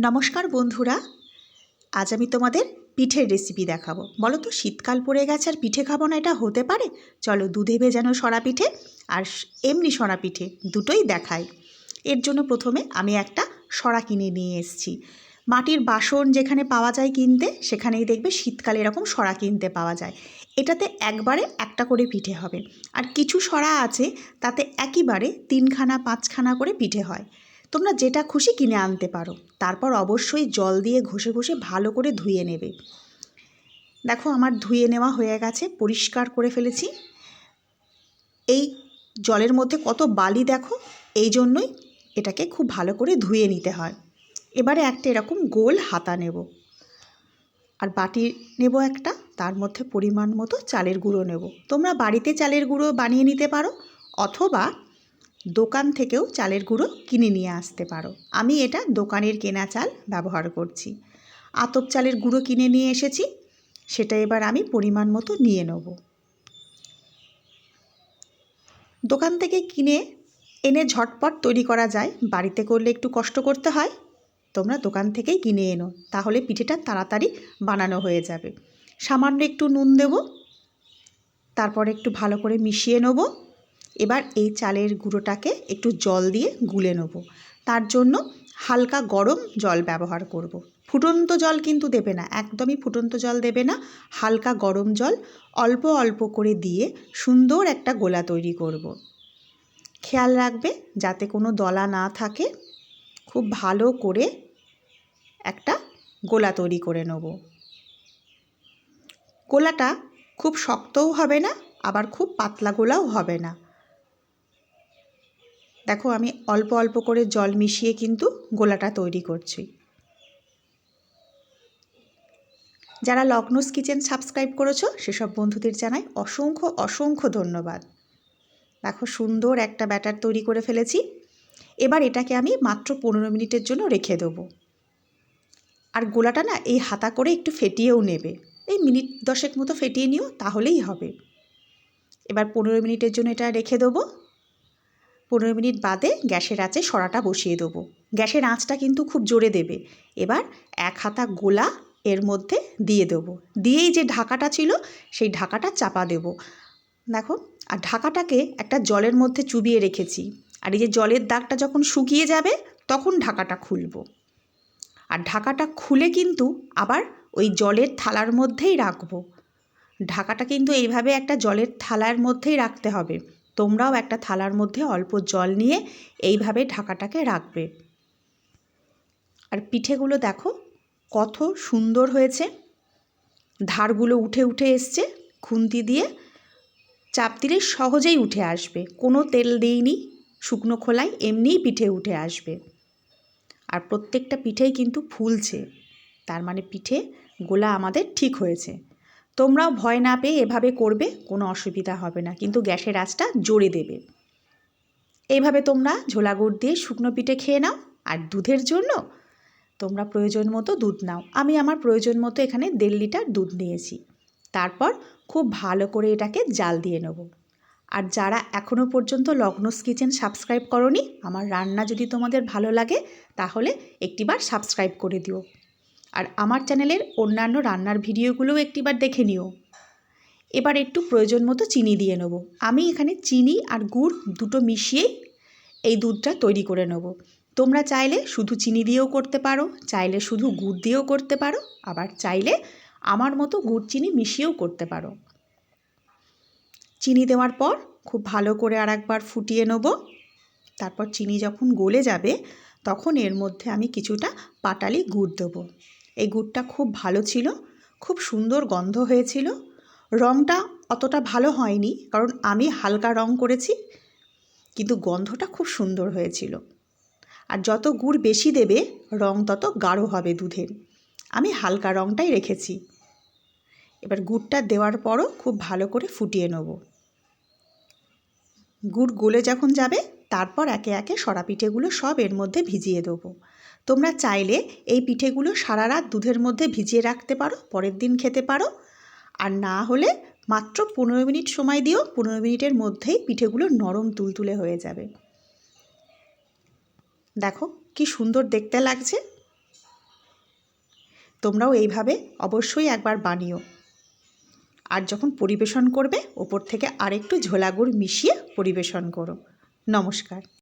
নমস্কার বন্ধুরা। আজ আমি তোমাদের পিঠের রেসিপি দেখাবো। বলো তো, শীতকাল পড়ে গেছে আর পিঠে খাব না, এটা হতে পারে? চলো, দুধে ভেজানো সরা পিঠে আর এমনি সরা পিঠে, দুটোই দেখাই। এর জন্য প্রথমে আমি একটা সরা কিনে নিয়ে এসেছি। মাটির বাসন যেখানে পাওয়া যায় কিনতে, সেখানেই দেখবে শীতকালে এরকম সরা কিনতে পাওয়া যায়। এটাতে একবারে একটা করে পিঠে হবে। আর কিছু সরা আছে, তাতে একইবারে তিনখানা, পাঁচখানা করে পিঠে হয়। তোমরা যেটা খুশি কিনে আনতে পারো। তারপর অবশ্যই জল দিয়ে ঘষে ঘষে ভালো করে ধুয়ে নেবে। দেখো আমার ধুয়ে নেওয়া হয়ে গেছে, পরিষ্কার করে ফেলেছি। এই জলের মধ্যে কত বালি দেখো, এই জন্যই এটাকে খুব ভালো করে ধুয়ে নিতে হয়। এবারে একটা এরকম গোল হাতা নেব। আর বাটি নেব একটা, তার মধ্যে পরিমাণ মতো চালের গুঁড়ো নেব। তোমরা বাড়িতে চালের গুঁড়ো বানিয়ে নিতে পারো, অথবা দোকান থেকেও চালের গুঁড়ো কিনে নিয়ে আসতে পারো। আমি এটা দোকানের কেনা চাল ব্যবহার করছি। আতপ চালের গুঁড়ো কিনে নিয়ে এসেছি। সেটা এবার আমি পরিমাণ মতো নিয়ে নেব। দোকান থেকে কিনে এনে ঝটপট তৈরি করা যায়। বাড়িতে করলে একটু কষ্ট করতে হয়। তোমরা দোকান থেকেই কিনে এনো। তাহলে পিঠেটা তাড়াতাড়ি বানানো হয়ে যাবে। সামান্য একটু নুন দেব। তারপর একটু ভালো করে মিশিয়ে নেব। এবার এই চালের গুঁড়োটাকে একটু জল দিয়ে গুলে নেব তার জন্য হালকা গরম জল ব্যবহার করব। ফুটন্ত জল কিন্তু দেবে না, একদমই ফুটন্ত জল দেবে না, হালকা গরম জল অল্প অল্প করে দিয়ে সুন্দর একটা গোলা তৈরি করব। খেয়াল রাখবে যাতে কোনো দলা না থাকে, খুব ভালো করে একটা গোলা তৈরি করে নেব গোলাটা খুব শক্তও হবে না, আবার খুব পাতলা গোলাও হবে না দেখো, আমি অল্প অল্প করে জল মিশিয়ে কিন্তু গোলাটা তৈরি করছি। যারা লগ্নস কিচেন সাবস্ক্রাইব করেছ, সেসব বন্ধুদের জানাই অসংখ্য অসংখ্য ধন্যবাদ। দেখো, সুন্দর একটা ব্যাটার তৈরি করে ফেলেছি। এবার এটাকে আমি মাত্র পনেরো মিনিটের জন্য রেখে দেবো। আর গোলাটা না এই হাতা করে একটু ফেটিয়েও নেবে। এই মিনিট দশেক মতো ফেটিয়ে নিও, তাহলেই হবে। এবার পনেরো মিনিটের জন্য এটা রেখে দেবো। পনেরো মিনিট বাদে গ্যাসের আঁচে সরাটা বসিয়ে দেবো। গ্যাসের আঁচটা কিন্তু খুব জোরে দেবে। এবার এক হাতা গোলা এর মধ্যে দিয়ে দেবো। দিয়েই যে ঢাকাটা ছিল, সেই ঢাকাটা চাপা দেবো। দেখো, আর ঢাকাটাকে একটা জলের মধ্যে চুবিয়ে রেখেছি। আর এই যে জলের দাগটা যখন শুকিয়ে যাবে, তখন ঢাকাটা খুলব। আর ঢাকাটা খুলে কিন্তু আবার ওই জলের থালার মধ্যেই রাখব। ঢাকাটা কিন্তু এইভাবে একটা জলের থালার মধ্যেই রাখতে হবে। তোমরাও একটা থালার মধ্যে অল্প জল নিয়ে এইভাবে ঢাকাটাকে রাখবে। আর পিঠেগুলো দেখো, কত সুন্দর হয়েছে। ধারগুলো উঠে উঠে এসছে খুন্তি দিয়ে। চাপ দিলে সহজেই উঠে আসবে, কোনো তেল দিইনি, শুকনো খোলায় এমনিই পিঠে উঠে আসবে। আর প্রত্যেকটা পিঠেই কিন্তু ফুলছে, তার মানে পিঠে গোলা আমাদের ঠিক হয়েছে। তোমরাও ভয় না পেয়ে এভাবে করবে, কোনো অসুবিধা হবে না। কিন্তু গ্যাসের আঁচটা জোরে দেবে। এইভাবে তোমরা ঝোলা গুড় দিয়ে শুকনো পিঠে খেয়ে নাও, আর দুধের জন্য তোমরা প্রয়োজন মতো দুধ নাও। আমি আমার প্রয়োজন মতো এখানে দেড় লিটার দুধ নিয়েছি। তারপর খুব ভালো করে এটাকে জাল দিয়ে নেব। আর যারা এখনও পর্যন্ত লগ্নস কিচেন সাবস্ক্রাইব করনি, আমার রান্না যদি তোমাদের ভালো লাগে, তাহলে একটিবার সাবস্ক্রাইব করে দিও। আর আমার চ্যানেলের অন্যান্য রান্নার ভিডিওগুলোও একটিবার দেখে নিও। এবার একটু প্রয়োজন মতো চিনি দিয়ে নেব। আমি এখানে চিনি আর গুড় দুটো মিশিয়েই এই দুধটা তৈরি করে নেব। তোমরা চাইলে শুধু চিনি দিয়েও করতে পারো, চাইলে শুধু গুড় দিয়েও করতে পারো, আবার চাইলে আমার মতো গুড় চিনি মিশিয়েও করতে পারো। চিনি দেওয়ার পর খুব ভালো করে আর একবার ফুটিয়ে নেব। তারপর চিনি যখন গলে যাবে, তখন এর মধ্যে আমি কিছুটা পাটালি গুড় দেবো। এই গুড়টা খুব ভালো ছিল, খুব সুন্দর গন্ধ হয়েছিল। রঙটা অতটা ভালো হয়নি, কারণ আমি হালকা রং করেছি, কিন্তু গন্ধটা খুব সুন্দর হয়েছিল। আর যত গুড় বেশি দেবে, রং তত গাঢ় হবে দুধের। আমি হালকা রঙটাই রেখেছি। এবার গুড়টা দেওয়ার পরও খুব ভালো করে ফুটিয়ে নেব। গুড় গলে যখন যাবে তারপর একে একে সরা পিঠেগুলো সব এর মধ্যে ভিজিয়ে দেবো। তোমরা চাইলে এই পিঠেগুলো সারা রাত দুধের মধ্যে ভিজিয়ে রাখতে পারো, পরের দিন খেতে পারো। আর না হলে মাত্র পনেরো মিনিট সময় দিও, পনেরো মিনিটের মধ্যেই পিঠেগুলো নরম তুলতুলে হয়ে যাবে। দেখো কি সুন্দর দেখতে লাগছে। তোমরাও এইভাবে অবশ্যই একবার বানিও। আর যখন পরিবেশন করবে, ওপর থেকে আরেকটু ঝোলা গুড় মিশিয়ে পরিবেশন করো। নমস্কার।